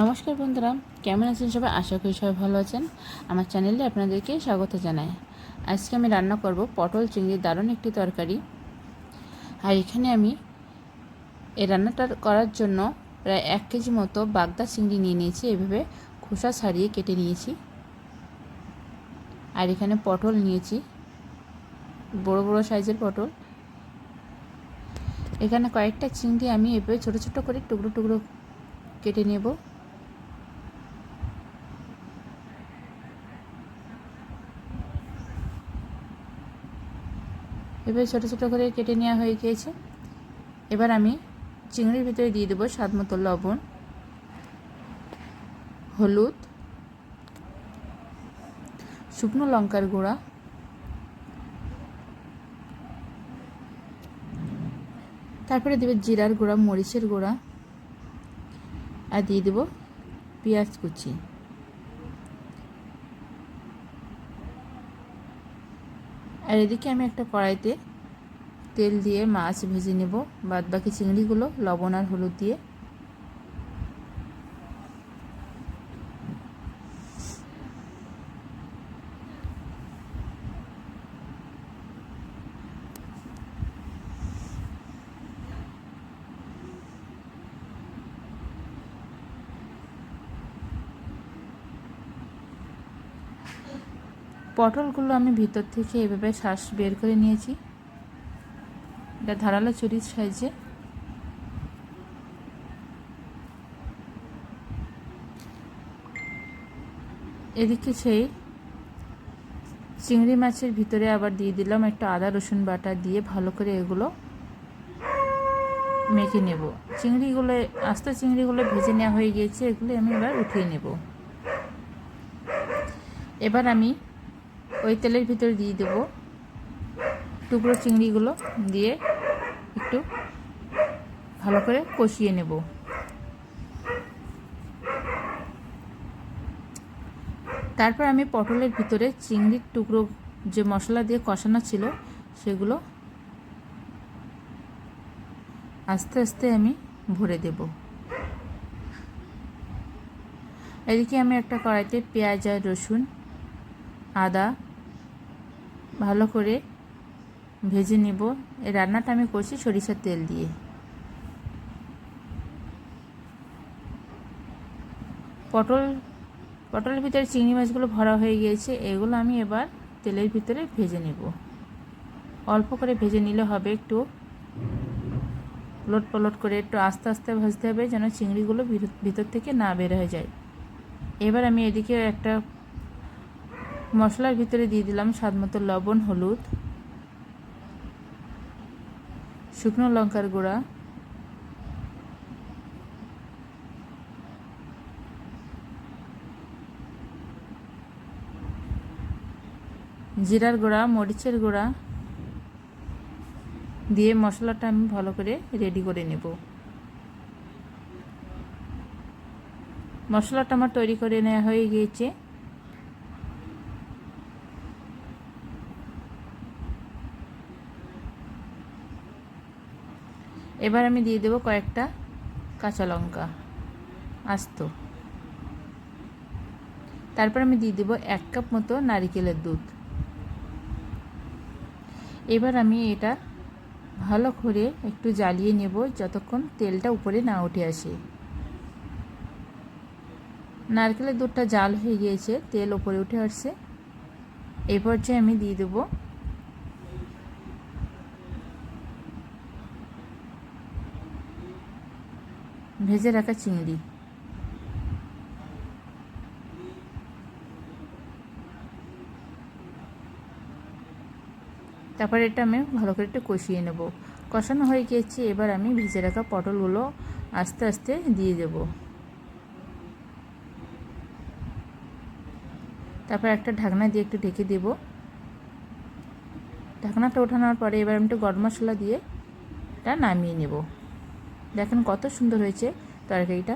নমস্কার বন্ধুরা, কেমন আছেন সবাই? আশা করি সবাই ভালো আছেন। আমার চ্যানেলে আপনাদেরকে স্বাগত জানাই। আজকে আমি রান্না করব পটল চিংড়ির দারুণ একটি তরকারি। আর এখানে আমি এই রান্নাটা করার জন্য প্রায় এক কেজি মতো বাগদা চিংড়ি নিয়ে নিয়েছি। এভাবে খোসা ছাড়িয়ে কেটে নিয়েছি। আর এখানে পটল নিয়েছি। বড় বড় সাইজের পটল। এখানে কয়েকটা চিংড়ি আমি এভাবে ছোট ছোট করে টুকরো টুকরো কেটে নেব। এবার ছোটো ছোটো করে কেটে নেওয়া হয়ে গিয়েছে। এবার আমি চিংড়ির ভিতরে দিয়ে দেবো স্বাদ মতো লবণ, হলুদ, শুকনো লঙ্কার গুঁড়া, তারপরে দেবে জিরার গুঁড়া, মরিচের গুঁড়া, আর দিয়ে দেবো পেঁয়াজ কুচি। আর এদিকে আমি একটা কড়াইতে তেল দিয়ে মাছ ভেজে নেব। বাদ বাকি চিংড়িগুলো লবণ আর হলুদ দিয়ে। পটলগুলো আমি ভিতর থেকে এভাবে শ্বাস বের করে নিয়েছি। এটা ধারালো চুরির সাইজে। এদিকে সেই চিংড়ি মাছের ভিতরে আবার দিয়ে দিলাম একটা আদা রসুন বাটা দিয়ে ভালো করে এগুলো মেখে নেব। চিংড়িগুলো, আস্তে চিংড়িগুলো ভেজে নেওয়া হয়ে গিয়েছে, এগুলো আমি এবার উঠিয়ে নেব। এবার আমি ওই তেলের ভিতরে দিয়ে দেবো টুকরো চিংড়িগুলো দিয়ে একটু ভালো করে কষিয়ে নেব। তারপর আমি পটলের ভিতরে চিংড়ির টুকরো যে মশলা দিয়ে কষানো ছিল সেগুলো আস্তে আস্তে আমি ভরে দেব। এদিকে আমি একটা কড়াইতে পেঁয়াজ আর রসুন, আদা ভালো করে ভেজে নেব। এই রান্নাটা আমি করছি সরিষার তেল দিয়ে। পটল, পটলের ভিতরে চিংড়ি মাছগুলো ভরা হয়ে গিয়েছে, এগুলো আমি এবার তেলের ভিতরে ভেজে নেব। অল্প করে ভেজে নিলে হবে একটু। লোট পলট করে একটু আস্তে আস্তে ভাজতে হবে যেন চিংড়িগুলো ভিতর থেকে না বের হয়ে যায়। এবার আমি এদিকে একটা মশলার ভিতরে দিয়ে দিলাম স্বাদ মতো লবণ, হলুদ, শুকনো লঙ্কার গুঁড়া, জিরার গুঁড়া, মরিচের গুঁড়া দিয়ে মশলাটা আমি ভালো করে রেডি করে নেব। মশলাটা আমার তৈরি করে নেওয়া হয়ে গিয়েছে। এবার আমি দিয়ে দেবো কয়েকটা কাঁচা লঙ্কা, আস্ত। তারপর আমি দিয়ে দেবো এক কাপ মতো নারিকেলের দুধ। এবার আমি এটা ভালো করে একটু জ্বালিয়ে নেব যতক্ষণ তেলটা উপরে না উঠে আসে। নারকেলের দুধটা জাল হয়ে গিয়েছে, তেল উপরে উঠে আসছে। এই পর্যায়ে আমি দিয়ে দেবো ভেজে রাখা চিংড়ি। তারপর এটা আমি ভালো করে একটু কষিয়ে নেব। কষানো হয়ে গিয়েছে, এবার আমি ভেজে রাখা পটলগুলো আস্তে আস্তে দিয়ে দেব। তারপর একটা ঢাকনা দিয়ে একটু ঢেকে দেব। ঢাকনাটা ওঠানোর পরে এবার আমি একটু গরম মশলা দিয়ে এটা নামিয়ে নেব। দেখেন কত সুন্দর হয়েছে তরকারিটা।